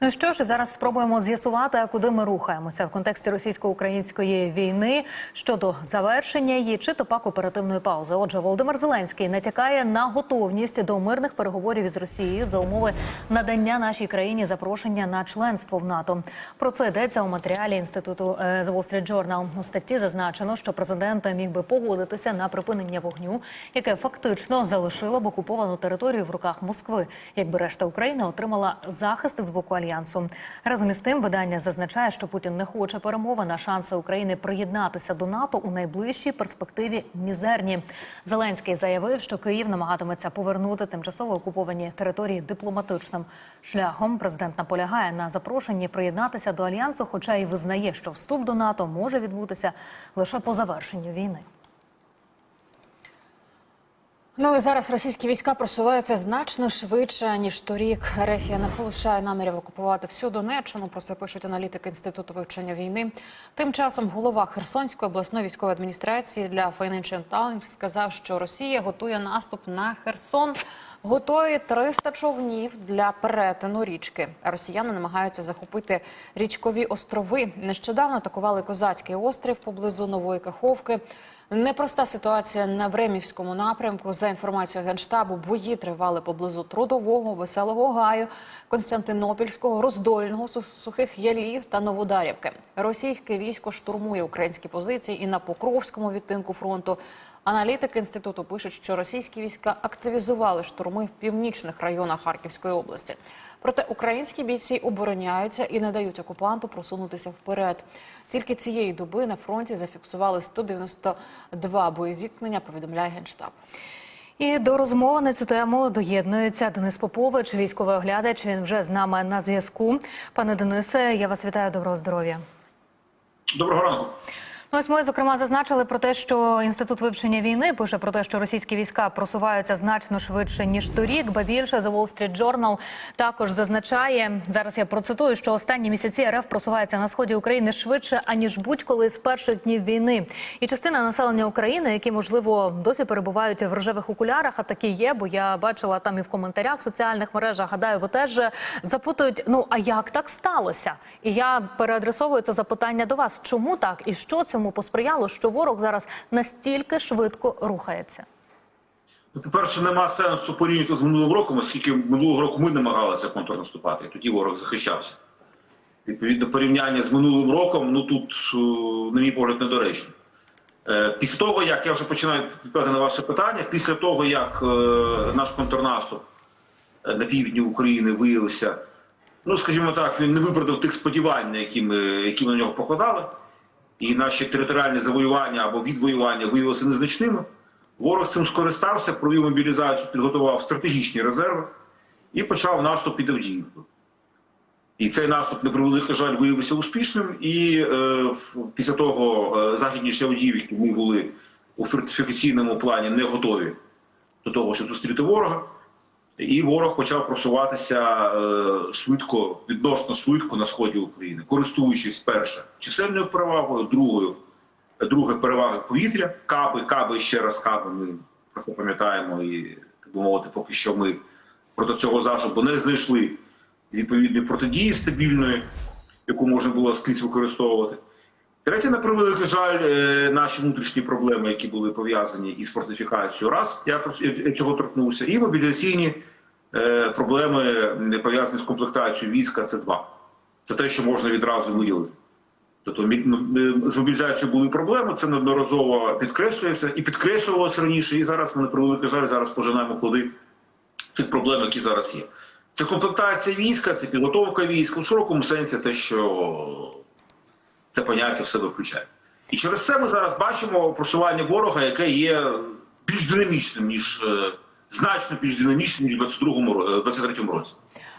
Ну що ж, зараз спробуємо з'ясувати, куди ми рухаємося в контексті російсько-української війни щодо завершення її чи то пак оперативної паузи. Отже, Володимир Зеленський натякає на готовність до мирних переговорів із Росією за умови надання нашій країні запрошення на членство в НАТО. Про це йдеться у матеріалі інституту е, The Wall Street Journal. У статті зазначено, що президент міг би погодитися на припинення вогню, яке фактично залишило б окуповану територію в руках Москви, якби решта України отримала захист з боку альянсу. Разом із тим, видання зазначає, що Путін не хоче перемовин, а шанси України приєднатися до НАТО у найближчій перспективі мізерні. Зеленський заявив, що Київ намагатиметься повернути тимчасово окуповані території дипломатичним шляхом. Президент наполягає на запрошенні приєднатися до альянсу, хоча й визнає, що вступ до НАТО може відбутися лише по завершенню війни. Ну і зараз російські війська просуваються значно швидше ніж торік. Рефія не полишає намірів окупувати всю Донеччину. Про це пишуть аналітики інституту вивчення війни. Тим часом голова Херсонської обласної військової адміністрації для Financial Times сказав, що Росія готує наступ на Херсон. Готові 300 човнів для перетину річки. Росіяни намагаються захопити річкові острови. Нещодавно атакували козацький острів поблизу Нової Каховки. Непроста ситуація на Времівському напрямку. За інформацією генштабу, бої тривали поблизу Трудового, Веселого Гаю, Константинопільського, Роздольного, Су- Сухих Ялів та Новодарівки. Російське військо штурмує українські позиції і на Покровському відтинку фронту. Аналітики інституту пишуть, що російські війська активізували штурми в північних районах Харківської області. Проте українські бійці обороняються і не дають окупанту просунутися вперед. Тільки цієї доби на фронті зафіксували 192 боєзіткнення, повідомляє генштаб. І до розмови на цю тему доєднується Денис Попович, військовий оглядач. Він вже з нами на зв'язку. Пане Денисе, я вас вітаю. Доброго здоров'я. Доброго ранку. Ну, ось ми зокрема зазначили про те, що інститут вивчення війни пише про те, що російські війська просуваються значно швидше ніж торік. Ба більше The Wall Street Journal також зазначає зараз. Я процитую, що останні місяці РФ просувається на сході України швидше аніж будь-коли з перших днів війни. І частина населення України, які можливо досі перебувають в рожевих окулярах, а такі є, бо я бачила там і в коментарях в соціальних мережах. Гадаю, ви теж запитують: ну а як так сталося? І я переадресовую це запитання до вас. Чому так і що цьому посприяло, що ворог зараз настільки швидко рухається? Ну, По-перше, нема сенсу порівнювати з минулим роком, оскільки минулого року ми намагалися контрнаступати, і тоді ворог захищався. Відповідно, порівняння з минулим роком, ну тут, е, на мій погляд, недоречно. Е, Після того, як я вже починаю відповідати на ваше питання, після того, як е, наш контрнаступ на півдні України виявився, ну скажімо так, він не виправдав тих сподівань, які ми, які ми на нього покладали, і наші територіальні завоювання або відвоювання виявилися незначними. Ворог цим скористався, провів мобілізацію, підготував стратегічні резерви і почав наступ під Авдіївкою. І цей наступ, на превеликий жаль, виявився успішним. І е, після того е, західніше Авдіївки ми були у фортифікаційному плані не готові до того, щоб зустріти ворога. І ворог почав просуватися е, швидко, відносно швидко на сході України, користуючись перше чисельною перевагою, другою друге переваги повітря, каби, каби ще раз каби. Ми про це пам'ятаємо і так би мовити, поки що ми проти цього засобу не знайшли відповідної протидії стабільної, яку можна було скрізь використовувати. Третє, на превеликий жаль, е, наші внутрішні проблеми, які були пов'язані із фортифікацією, раз я я цього торкнувся, і мобілізаційні е, проблеми пов'язані з комплектацією війська. Це два. Це те, що можна відразу виділити. Тобто е, з мобілізацією були проблеми, це неодноразово підкреслюється і підкреслювалося раніше. І зараз ми на превеликий жаль зараз пожинаємо плоди цих проблем, які зараз є. Це комплектація війська, це підготовка війська в широкому сенсі, те, що це поняття в себе включає. І через це ми зараз бачимо просування ворога, яке є більш динамічним, ніж е, значно більш динамічним, ніж 22-му ро- е, 23-му році.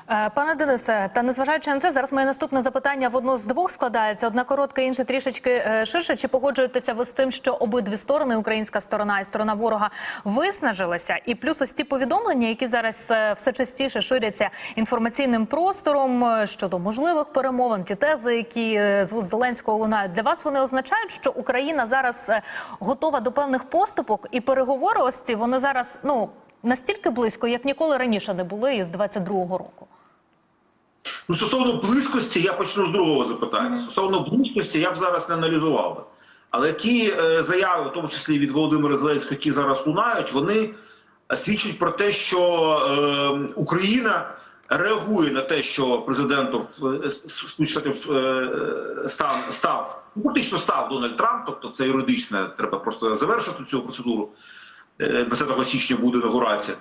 Е, Пане Денисе, та незважаючи на це, зараз моє наступне запитання в одно з двох складається. Одна коротка, інша трішечки е, ширше. Чи погоджуєтеся ви з тим, що обидві сторони, українська сторона і сторона ворога, виснажилися? І плюс ось ті повідомлення, які зараз е, все частіше ширяться інформаційним простором щодо можливих перемовин, ті тези, які з вуст Зеленського лунають, для вас вони означають, що Україна зараз готова до певних поступок, і переговори ось ці вони зараз ну настільки близько, як ніколи раніше не були із 22-го року. Ну, стосовно близькості, я почну з другого запитання. Стосовно близькості, я б зараз не аналізував би. Але ті е, заяви, в тому числі від Володимира Зеленського, які зараз лунають, вони е, свідчать про те, що е, Україна реагує на те, що президентом е, Сполучених Штатів е, став, став ну, фактично став Дональд Трамп, тобто це юридично, треба просто завершити цю процедуру. Е, 20 січня буде інаугурація.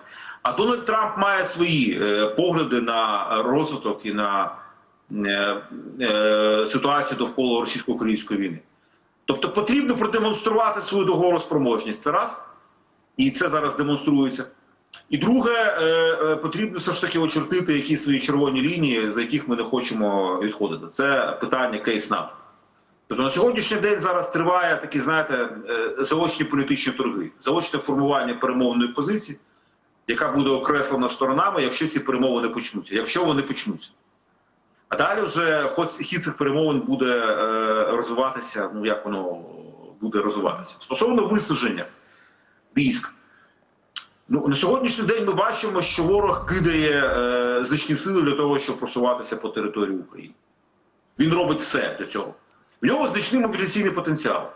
А Дональд Трамп має свої е, погляди на розвиток і на е, е, ситуацію довкола російсько-української війни. Тобто потрібно продемонструвати свою договороспроможність. Це раз, і це зараз демонструється. І друге, потрібно все ж таки очертити якісь свої червоні лінії, за яких ми не хочемо відходити. Це питання кейс НАТО. Тобто на сьогоднішній день зараз триває такі, знаєте, заочні політичні торги, заочне формування перемовної позиції, яка буде окреслена сторонами, якщо ці перемовини почнуться, якщо вони почнуться. А далі вже ход хід цих перемовин буде е, розвиватися, ну як воно буде розвиватися. Стосовно вислуження військ. Ну, на сьогоднішній день ми бачимо, що ворог кидає е, значні сили для того, щоб просуватися по території України. Він робить все для цього. В нього значний мобілізаційний потенціал,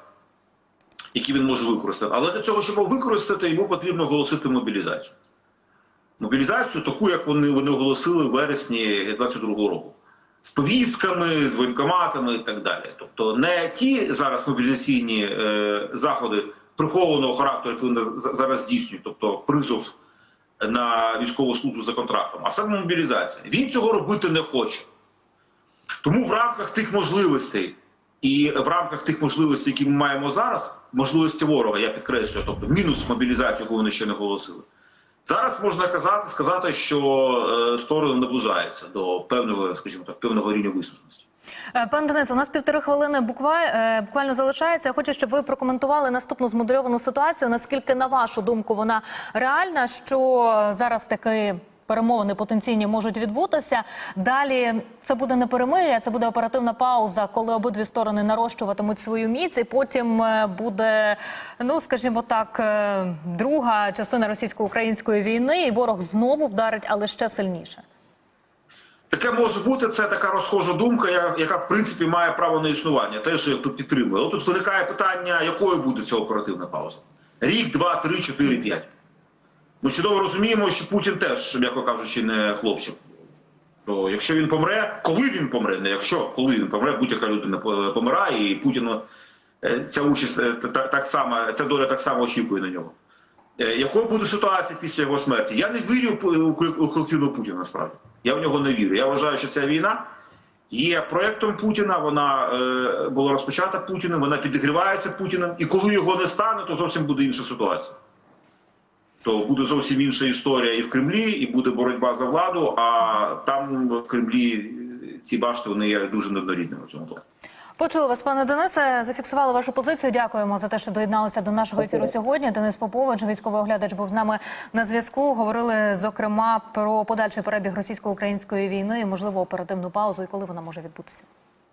який він може використати. Але для цього, щоб його використати, йому потрібно оголосити мобілізацію. Мобілізацію, таку, як вони, вони оголосили в вересні 22-го року. З повістками, з воєнкоматами і так далі. Тобто не ті зараз мобілізаційні е, заходи прихованого характеру, які вони зараз здійснюють, тобто призов на військову службу за контрактом, а саме мобілізація. Він цього робити не хоче. Тому в рамках тих можливостей і в рамках тих можливостей, які ми маємо зараз, можливості ворога, я підкреслюю, тобто мінус мобілізацію, яку вони ще не оголосили. Зараз можна казати, сказати, що е, сторони наближаються до певного, скажімо так, певного рівня висушеності. Е, Пан Денис, у нас півтори хвилини е, буквально залишається. Я хочу, щоб ви прокоментували наступну змодельовану ситуацію. Наскільки, на вашу думку, вона реальна, що зараз таки перемовини потенційні можуть відбутися. Далі це буде не перемир'я, це буде оперативна пауза, коли обидві сторони нарощуватимуть свою міць, і потім е, буде, ну скажімо так, е, друга частина російсько-української війни, і ворог знову вдарить, але ще сильніше. Таке може бути, це така розхожа думка, яка в принципі має право на існування. Теж підтримую. Тут виникає питання, якою буде ця оперативна пауза? Рік, два, три, чотири, п'ять. Ми чудово розуміємо, що Путін теж, м'яко кажучи, не хлопчик. То якщо він помре, коли він помре, не якщо, коли він помре, будь-яка людина помирає, і Путіну е, ця участь е, та- та- так само, ця доля так само очікує на нього. Е, Якою буде ситуація після його смерті? Я не вірю у- у у колективного Путіна насправді. Я в нього не вірю. Я вважаю, що ця війна є проектом Путіна. Вона була розпочата Путіним, вона підігрівається Путіним. І коли його не стане, то зовсім буде інша ситуація. То буде зовсім інша історія і в Кремлі, і буде боротьба за владу. А там в Кремлі ці башти вони є дуже неоднорідними в цьому плані. Почули вас, пане Денисе. Зафіксували вашу позицію. Дякуємо за те, що доєдналися до нашого ефіру сьогодні. Денис Попович, військовий оглядач, був з нами на зв'язку. Говорили зокрема про подальший перебіг російсько-української війни, і, можливо, оперативну паузу і коли вона може відбутися.